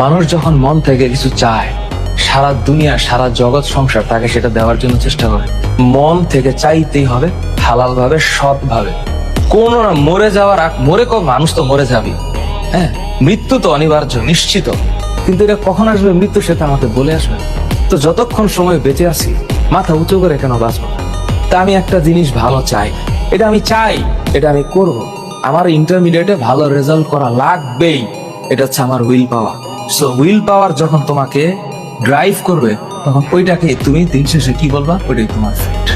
মানুষ যখন মন থেকে কিছু চায়, সারা দুনিয়া, সারা জগৎ সংসার তাকে সেটা দেওয়ার জন্য চেষ্টা করে। মন থেকে চাইতেই হবে হালাল ভাবে সৎ ভাবে কোন না, মরে যাওয়ার আগ মরে কো মানুষ তো মরে যাবি হ্যাঁ? মৃত্যু তো অনিবার্য, নিশ্চিত। কিন্তু এটা কখন আসবে? মৃত্যু সেটা আমাকে বলে আসবে। তো যতক্ষণ সময় বেঁচে আছি, মাথা উঁচু করে কেন বাঁচবো? তা আমি একটা জিনিস ভালো চাই। এটা আমি চাই, এটা আমি করব। আমার ইন্টারমিডিয়েটে ভালো রেজাল্ট করা লাগবেই। এটা হচ্ছে আমার will power so will power যখন তোমাকে ড্রাইভ করবে, তখন ওইটাকে তুমি দিন শেষে কি বলবা? ওইটাই তোমার ফেট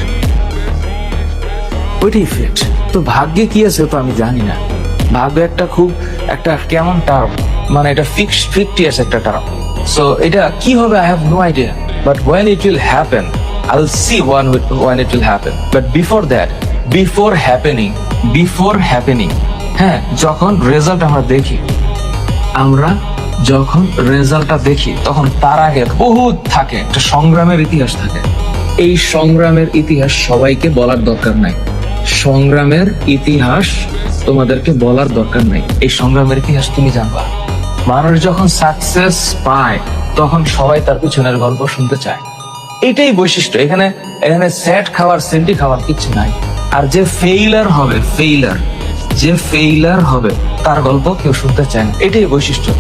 ওইটাই ফেট তো ভাগ্যে কি আছে তো আমি জানি না। ভাগ্য একটা খুব একটা কেমন টার্ম মানে এটা ফিক্সড ফিফটিয়াস একটা টার্ম সো এটা কি হবে? I have no idea but when it will happen I will see one when it will happen but before that before happening before happening হ্যাঁ যখন রেজাল্ট আমরা দেখি, আমরা যখন রেজাল্টটা দেখি, তখন তার আগে বহুত থাকে, একটা সংগ্রামের ইতিহাস থাকে। এই সংগ্রামের ইতিহাস সবাইকে বলার দরকার নাই। সংগ্রামের ইতিহাস তোমাদেরকে বলার দরকার নাই। এই সংগ্রামের ইতিহাস তুমি জানবা। মানুষ যখন সাকসেস পায়, তখন সবাই তার পিছনের গল্প শুনতে চায়। এটাই বৈশিষ্ট্য। এখানে এখানে স্যাট খাওয়ার সেন্টি খাওয়ার কিছু নাই। আর যে ফেইলার হবে ফেইলার যে ফেইলার হবে, তার গল্প কেউ শুনতে চায় না। এটাই বৈশিষ্ট্য।